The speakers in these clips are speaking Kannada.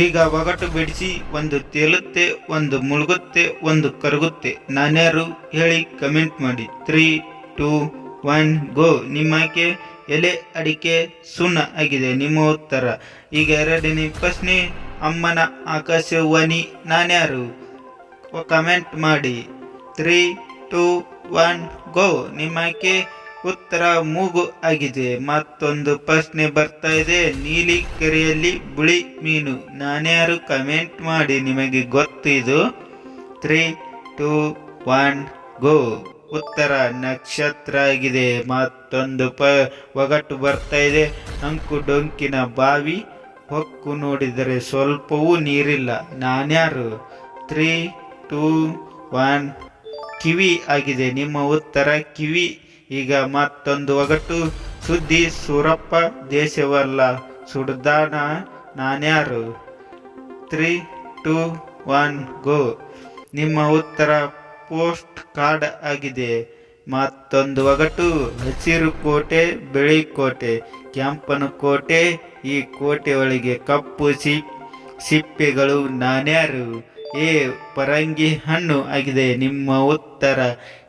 ಈಗ ಒಗಟು ಬಿಡಿಸಿ ಒಂದು ತೇಲುತ್ತೆ, ಒಂದು ಮುಳುಗುತ್ತೆ, ಒಂದು ಕರಗುತ್ತೆ. ನಾನ್ಯಾರು ಹೇಳಿ ಕಮೆಂಟ್ ಮಾಡಿ. ತ್ರೀ ಟೂ ಒನ್ ಗೋ ನಿಮ್ಮ ಆಯ್ಕೆ ಎಲೆ ಅಡಿಕೆ ಸುಣ್ಣ ಆಗಿದೆ ನಿಮ್ಮ ಉತ್ತರ ಈಗ ಎರಡನೇ ಪ್ರಶ್ನೆ, ಅಮ್ಮನ ಆಕಾಶವಾಣಿ ನಾನ್ಯಾರು? ಕಮೆಂಟ್ ಮಾಡಿ. ತ್ರೀ ಟೂ ಒನ್ ಗೋ ನಿಮ್ಮ ಆಯ್ಕೆ ಉತ್ತರ ಮೂಗು ಆಗಿದೆ. ಮತ್ತೊಂದು ಪ್ರಶ್ನೆ ಬರ್ತಾ ಇದೆ. ನೀಲಿ ಕೆರೆಯಲ್ಲಿ ಬಿಳಿ ಮೀನು. ನಾನ್ಯಾರು ಕಮೆಂಟ್ ಮಾಡಿ ನಿಮಗೆ ಗೊತ್ತು ಇದು. ತ್ರೀ ಟೂ ಒನ್ ಗೋ ಉತ್ತರ ನಕ್ಷತ್ರ ಆಗಿದೆ. ಮತ್ತೊಂದು ಪ, ಒಗಟು ಬರ್ತಾ ಇದೆ. ಅಂಕು ಡೊಂಕಿನ ಬಾವಿ. ಹೊಕ್ಕು ನೋಡಿದರೆ ಸ್ವಲ್ಪವೂ ನೀರಿಲ್ಲ. ನಾನ್ಯಾರು? ತ್ರೀ ಟೂ ಒನ್ ಕಿವಿ ಆಗಿದೆ. ನಿಮ್ಮ ಉತ್ತರ ಕಿವಿ. ಈಗ ಮತ್ತೊಂದು ಒಗಟು. ಸುದ್ದಿ ಸೂರಪ್ಪ ದೇಶವಲ್ಲ, ಸುಡ್ದಾನ ನಾನ್ಯಾರು? Three, two, one, go. ನಿಮ್ಮ ಉತ್ತರ ಪೋಸ್ಟ್ ಕಾರ್ಡ್ ಆಗಿದೆ. ಮತ್ತೊಂದು ಒಗಟು. ಹಸಿರು ಕೋಟೆ, ಬಿಳಿ ಕೋಟೆ, ಕೆಂಪನ ಕೋಟೆ, ಈ ಕೋಟೆ ಒಳಗೆ ಕಪ್ಪು ಸಿಪ್ ಸಿಪ್ಪೆಗಳು ನಾನ್ಯಾರು? ಏ ಪರಂಗಿ ಹಣ್ಣು ಆಗಿದೆ, ನಿಮ್ಮ ಉತ್ತರ.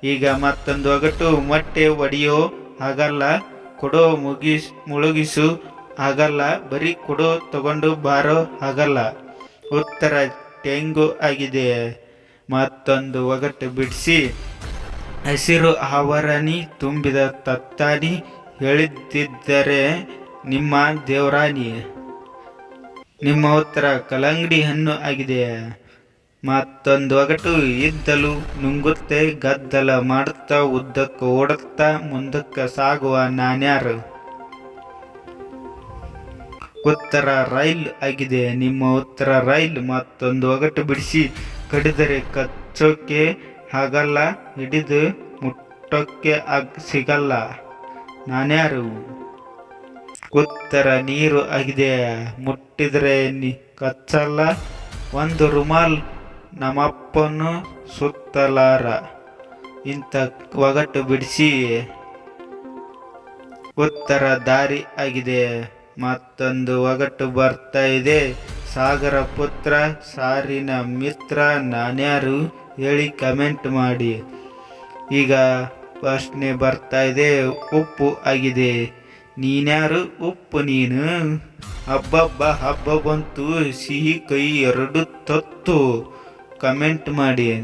ಈಗ ಮತ್ತೊಂದು ಒಗಟು ಮೊಟ್ಟೆ ಒಡೆಯೋ ಆಗಲ್ಲ ಕೊಡೋ ಮುಗಿಸ್, ಮುಳುಗಿಸು ಆಗಲ್ಲ ಬರೀ ಕೊಡೋ ತಗೊಂಡು ಬಾರೋ ಆಗಲ್ಲ ಉತ್ತರ, ತೆಂಗು ಆಗಿದೆ. ಮತ್ತೊಂದು ಒಗಟು ಬಿಡಿಸಿ. ಹಸಿರು ಆವರಣಿ ತುಂಬಿದ ತತ್ತಾನಿ ಹೇಳಿದ್ದರೆ ನಿಮ್ಮ ದೇವರಾಣಿ. ನಿಮ್ಮ ಉತ್ತರ, ಕಲ್ಲಂಗಡಿ ಹಣ್ಣು ಆಗಿದೆ. ಮತ್ತೊಂದು ಒಗಟು ಇದ್ದಲು ನುಂಗುತ್ತೆ ಗದ್ದಲ ಮಾಡುತ್ತಾ ಉದ್ದಕ್ಕೆ ಓಡುತ್ತಾ ಮುಂದಕ್ಕೆ ಸಾಗುವ ನಾನ್ಯಾರು? ಉತ್ತರ ರೈಲ್ ಆಗಿದೆ. ನಿಮ್ಮ ಉತ್ತರ ರೈಲ್ ಮತ್ತೊಂದು ಒಗಟು ಬಿಡಿಸಿ ಕಡಿದರೆ ಕಚ್ಚೋಕೆ ಆಗಲ್ಲ, ಹಿಡಿದು ಮುಟ್ಟೋಕ್ಕೆ ಆಗ ಸಿಗಲ್ಲ. ನಾನ್ಯಾರು? ಉತ್ತರ ನೀರು ಆಗಿದೆ. ಮುಟ್ಟಿದರೆ ಕಚ್ಚಲ್ಲ. ಒಂದು ರುಮಾಲ್ ನಮ್ಮಪ್ಪನು ಸುತ್ತಲಾರ. ಇಂಥ ಒಗಟು ಬಿಡಿಸಿ ಉತ್ತರ ದಾರಿ ಆಗಿದೆ. ಮತ್ತೊಂದು ಒಗಟು ಬರ್ತಾ ಇದೆ. ಸಾಗರ ಪುತ್ರ, ಸಾರಿನ ಮಿತ್ರ, ನಾನ್ಯಾರು ಹೇಳಿ ಕಮೆಂಟ್ ಮಾಡಿ. ಈಗ ಪ್ರಶ್ನೆ ಬರ್ತಾ ಇದೆ. ಉಪ್ಪು ಆಗಿದೆ. ನೀನ್ಯಾರು? ಉಪ್ಪು ನೀನು. ಹಬ್ಬಬ್ಬ ಹಬ್ಬ ಬಂತು. ಸಿಹಿ ಕೈ ಎರಡು ತತ್ತು. ಕಮೆಂಟ್ ಮಾಡಿ.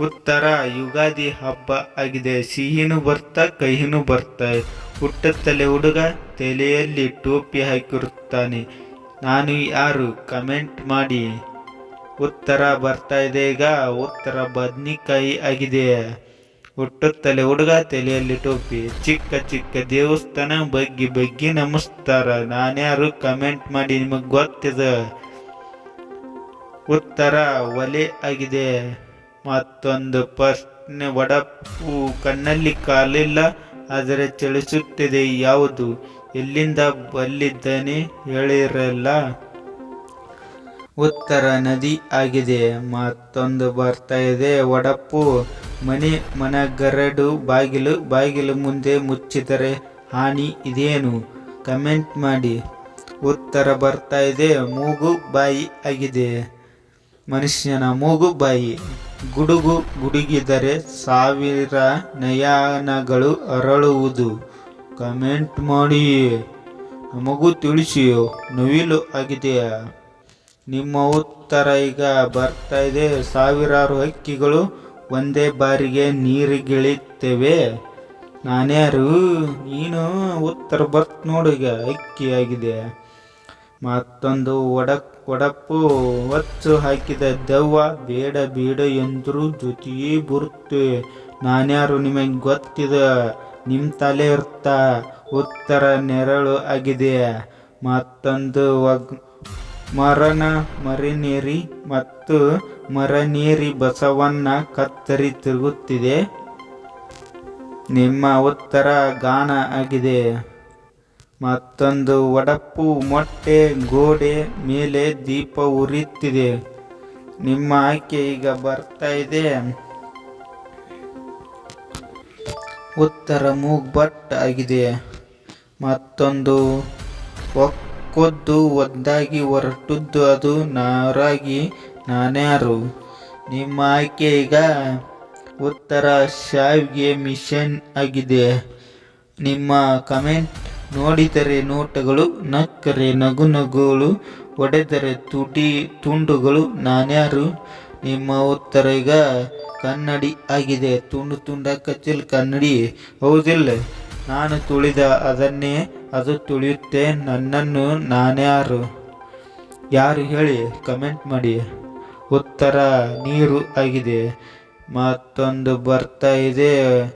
ಉತ್ತರ, ಯುಗಾದಿ ಹಬ್ಬ ಆಗಿದೆ. ಸಿಹಿನೂ ಬರ್ತಾ, ಕಹಿನೂ ಬರ್ತಾ. ತಲೆ ಹುಡುಗ ತಲೆಯಲ್ಲಿ ಟೋಪಿ ಹಾಕಿರುತ್ತಾನೆ. ನಾನು ಯಾರು? ಕಮೆಂಟ್ ಮಾಡಿ. ಉತ್ತರ ಬರ್ತಾ ಇದೆ. ಈಗ ಉತ್ತರ ಬದ್ನಿಕಾಯಿ ಆಗಿದೆ. ಹುಟ್ಟುತ್ತಲೆ ಹುಡುಗ ತಲೆಯಲ್ಲಿ ಟೋಪಿ. ಚಿಕ್ಕ ಚಿಕ್ಕ ದೇವಸ್ಥಾನ ಬಗ್ಗಿ ಬಗ್ಗಿ ನಮಸ್ಕಾರ. ನಾನ್ಯಾರು? ಕಮೆಂಟ್ ಮಾಡಿ. ನಿಮಗೆ ಗೊತ್ತಿದೆ. ಉತ್ತರ ಒಲೆ ಆಗಿದೆ. ಮತ್ತೊಂದು ಪ್ರಶ್ನೆ ಒಡಪು ಕಣ್ಣಲ್ಲಿ ಕಾಲಿಲ್ಲ, ಆದರೆ ಚಲಿಸುತ್ತಿದೆ. ಯಾವುದು? ಎಲ್ಲಿಂದ ಬಲ್ಲಿದ್ದಾನೆ ಹೇಳಿರಲ್ಲ. ಉತ್ತರ, ನದಿ ಆಗಿದೆ. ಮತ್ತೊಂದು ಬರ್ತಾ ಇದೆ. ಒಡಪು ಮನೆ ಮನಗರಡು ಬಾಗಿಲು ಬಾಗಿಲು ಮುಂದೆ ಮುಚ್ಚಿದರೆ ಹಾನಿ ಇದೇನು? ಕಮೆಂಟ್ ಮಾಡಿ. ಉತ್ತರ ಬರ್ತಾ ಇದೆ. ಮೂಗು ಬಾಯಿ ಆಗಿದೆ. ಮನುಷ್ಯನ ಮೂಗು ಬಾಯಿ ಗುಡುಗು ಗುಡುಗಿದರೆ ಸಾವಿರ ನಯನಗಳು ಅರಳುವುದು. ಕಮೆಂಟ್ ಮಾಡಿ ನಮಗೂ ತಿಳಿಸಿ ನವಿಲು ಆಗಿದೆಯಾ? ನಿಮ್ಮ ಉತ್ತರ ಈಗ ಬರ್ತಾ ಇದೆ. ಸಾವಿರಾರು ಹಕ್ಕಿಗಳು ಒಂದೇ ಬಾರಿಗೆ ನೀರಿಗಿಳಿತೇವೆ ನಾನ್ಯಾರು ನೀನು ಉತ್ತರ ಬರ್ತ್ ನೋಡು ಈಗ. ಅಕ್ಕಿ ಆಗಿದೆ. ಮತ್ತೊಂದು ಒಡಕ್ ಒಡಪ್ಪು ಹೊಚ್ಚು ಹಾಕಿದ ದೆವ್ವ, ಬೇಡ ಬೇಡ ಎಂದ್ರು ಜೊತೆಯೇ ಬರುತ್ತೆ ನಾನ್ಯಾರು ನಿಮಗೆ ಗೊತ್ತಿದೆ ನಿಮ್ಮ ತಲೆ ಇರ್ತ, ಉತ್ತರ ನೆರಳು ಆಗಿದೆ. ಮತ್ತೊಂದು ಒಗ್ ಮರನ ಮರಿನೇರಿ ಮತ್ತು ಮರನೇರಿ ಬಸವನ್ನ ಕತ್ತರಿ ತಿರುಗುತ್ತಿದೆ. ನಿಮ್ಮ ಉತ್ತರ ಗಾನ ಆಗಿದೆ. ಮತ್ತೊಂದು ಒಡಪು ಮೊಟ್ಟೆ, ಗೋಡೆ ಮೇಲೆ ದೀಪ ಉರಿಯುತ್ತಿದೆ ನಿಮ್ಮ ಆಯ್ಕೆ ಈಗ ಬರ್ತಾ ಇದೆ. ಉತ್ತರ ಮೂಗ್ಬಟ್ ಆಗಿದೆ. ಮತ್ತೊಂದು ಒಕ್ಕೊದ್ದು ಒದ್ದಾಗಿ ಹೊರಟದ್ದು ಅದು ನಾರಾಗಿ ನಾನ್ಯಾರು ನಿಮ್ಮ ಆಯ್ಕೆ ಈಗ ಉತ್ತರ ಶಾವಿಗೆ ಮಿಷನ್ ಆಗಿದೆ. ನಿಮ್ಮ ಕಮೆಂಟ್ ನೋಡಿದರೆ ನೋಟಗಳು, ನಕ್ಕರೆ ನಗು ನಗುಗಳು ಒಡೆದರೆ ತುಟಿ ತುಂಡುಗಳು. ನಾನ್ಯಾರು? ನಿಮ್ಮ ಉತ್ತರ ಈಗ ಕನ್ನಡಿ ಆಗಿದೆ. ತುಂಡು ತುಂಡ ಕಚ್ಚಲ್ ಕನ್ನಡಿ. ಹೌದಿಲ್ಲ, ನಾನು ತುಳಿದ ಅದನ್ನೇ ಅದು ತುಳಿಯುತ್ತೆ. ನನ್ನನ್ನು ನಾನ್ಯಾರು? ಯಾರು ಹೇಳಿ? ಕಮೆಂಟ್ ಮಾಡಿ. ಉತ್ತರ ನೀರು ಆಗಿದೆ. ಮತ್ತೊಂದು ಬರ್ತಾ ಇದೆ.